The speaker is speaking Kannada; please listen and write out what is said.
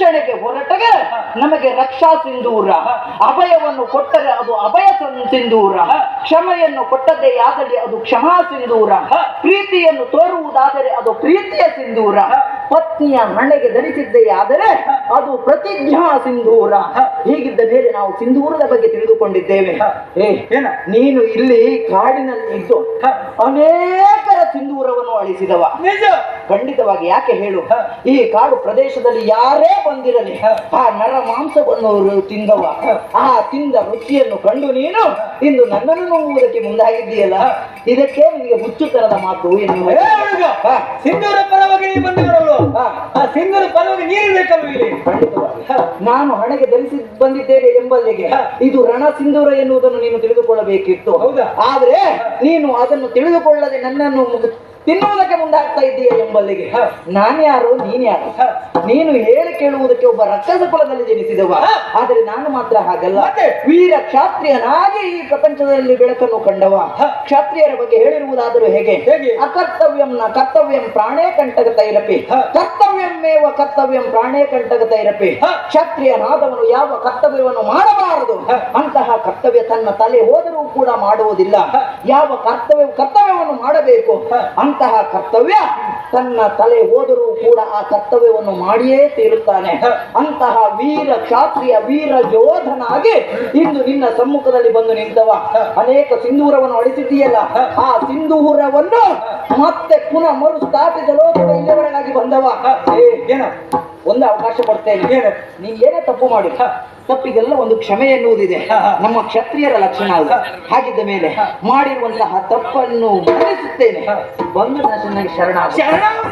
ರಕ್ಷಣೆಗೆ ಹೊರಟಗೆ ನಮಗೆ ರಕ್ಷಾ ಸಿಂಧೂರ. ಅಭಯವನ್ನು ಕೊಟ್ಟರೆ ಅದು ಅಭಯ ಸಿಂಧೂರ. ಕ್ಷಮೆಯನ್ನು ಕೊಟ್ಟದೇ ಆದಲ್ಲಿ ಅದು ಕ್ಷಮಾ ಸಿಂಧೂರ. ಪ್ರೀತಿಯನ್ನು ತೋರುವುದಾದರೆ ಅದು ಪ್ರೀತಿಯ ಸಿಂಧೂರ. ಪತ್ನಿಯ ಮನೆಗೆ ಧರಿಸಿದ್ದೇ ಆದರೆ ಅದು ಪ್ರತಿಜ್ಞಾ ಸಿಂಧೂರ. ಹೀಗಿದ್ದ ಮೇಲೆ ನಾವು ಸಿಂಧೂರದ ಬಗ್ಗೆ ತಿಳಿದುಕೊಂಡಿದ್ದೇವೆ. ಏ ನೀನು ಇಲ್ಲಿ ಕಾಡಿನಲ್ಲಿ ಇದ್ದು ಅನೇಕರ ಸಿಂಧೂರವನ್ನು ಅಳಿಸಿದವ. ಖಂಡಿತವಾಗಿ ಯಾಕೆ ಹೇಳು? ಈ ಕಾಡು ಪ್ರದೇಶದಲ್ಲಿ ಯಾರೇ ಬಂದಿರಲಿ ಆ ನರ ಮಾಂಸವನ್ನು ತಿಂದವ. ಆ ತಿಂದ ರುಚಿಯನ್ನು ಕಂಡು ನೀನು ಇಂದು ನನ್ನನ್ನು ನೋವುವುದಕ್ಕೆ ಮುಂದಾಗಿದ್ದೀಯಲ್ಲ? ಇದಕ್ಕೆ ನಿನಗೆ ಹುಚ್ಚುತನದ ಮಾತು ಹಾ, ಸಿಂಧೂರ ಪರವಾಗಿ ಬಂದಿರಲು ಆ ಸಿಂಧೂರ ನೀರು ಬೇಕಲ್ವ ಇಲ್ಲಿ? ನಾನು ಹಣೆಗೆ ಧರಿಸಿ ಬಂದಿದ್ದೇನೆ ಎಂಬಲ್ಲಿಗೆ. ಇದು ರಣ ಸಿಂಧೂರ ಎನ್ನುವುದನ್ನು ನೀನು ತಿಳಿದುಕೊಳ್ಳಬೇಕಿತ್ತು. ಹೌದಾ? ಆದ್ರೆ ನೀನು ಅದನ್ನು ತಿಳಿದುಕೊಳ್ಳದೆ ನನ್ನನ್ನು ತಿನ್ನುವುದಕ್ಕೆ ಮುಂದಾಗ್ತಾ ಇದ್ದೀಯ ಎಂಬಲ್ಲಿಗೆ? ನಾನು ನೀನ್ಯಾರು ನೀನು ಹೇಳಿ ಕೇಳುವುದಕ್ಕೆ ಒಬ್ಬ ರಕ್ಷಸ ಕುಲದಲ್ಲಿ ಜನಿಸಿದವ ಆದರೆ ನಾನು ಮಾತ್ರ ಹಾಗಲ್ಲ? ವೀರ ಕ್ಷಾತ್ರಿಯನಾಗಿ ಈ ಪ್ರಪಂಚದಲ್ಲಿ ಬೆಳಕನ್ನು ಕಂಡವ. ಕ್ಷಾತ್ರಿಯರ ಬಗ್ಗೆ ಹೇಳಿರುವುದಾದರೂ ಹೇಗೆ? ಹೇಗೆ? ಅಕರ್ತವ್ಯಂ ನ ಕರ್ತವ್ಯಂ ಪ್ರಾಣೇ ಕಂಟಕ ತೈರಪಿ. ಹ. ಕರ್ತವ್ಯಮೇವ ಕರ್ತವ್ಯಂ ಪ್ರಾಣೇ ಕಂಟಕತ ಇರಪಿ. ಕ್ಷತ್ರಿಯನಾದವನು ಯಾವ ಕರ್ತವ್ಯವನ್ನು ಮಾಡಬಾರದು. ಅಂತಹ ಕರ್ತವ್ಯ ತನ್ನ ತಲೆ ಹೋದರೂ ಕೂಡ ಮಾಡುವುದಿಲ್ಲ. ಯಾವ ಕರ್ತವ್ಯ ಕರ್ತವ್ಯವನ್ನು ಮಾಡಬೇಕು? ಅಂತಹ ಕರ್ತವ್ಯ ತನ್ನ ತಲೆ ಹೋದರೂ ಕೂಡ ಆ ಕರ್ತವ್ಯವನ್ನು ಮಾಡಿಯೇ ತೀರುತ್ತಾನೆ. ಅಂತಹ ವೀರ ಕ್ಷಾತ್ರಿಯ ವೀರ ಯೋಧನಾಗಿ ಇಂದು ನಿನ್ನ ಸಮ್ಮುಖದಲ್ಲಿ ಬಂದು ನಿಂತವ. ಅನೇಕ ಸಿಂಧೂರವನ್ನು ಅಳಿಸಿದ್ದೀಯಲ್ಲ. ಆ ಸಿಂಧೂರವನ್ನು ಮತ್ತೆ ಪುನಃ ಮರುಸ್ಥಾಪಿಸಲು ಇಲ್ಲಿವರೆಗೆ ಬಂದವ? ಏನ? ಒಂದು ಅವಕಾಶ ಕೊಡ್ತೇನೆ ಏನು? ನೀನ್ ಏನೇ ತಪ್ಪು ಮಾಡಿ ತಪ್ಪಿಗೆಲ್ಲ ಒಂದು ಕ್ಷಮೆ ಎನ್ನುವುದಿದೆ. ನಮ್ಮ ಕ್ಷತ್ರಿಯರ ಲಕ್ಷಣ ಅದು. ಹಾಗಿದ್ದ ಮೇಲೆ ಮಾಡಿರುವಂತಹ ತಪ್ಪನ್ನು ಮನ್ನಿಸುತ್ತೇನೆ ಬಂದು ಶರಣ ಶರಣ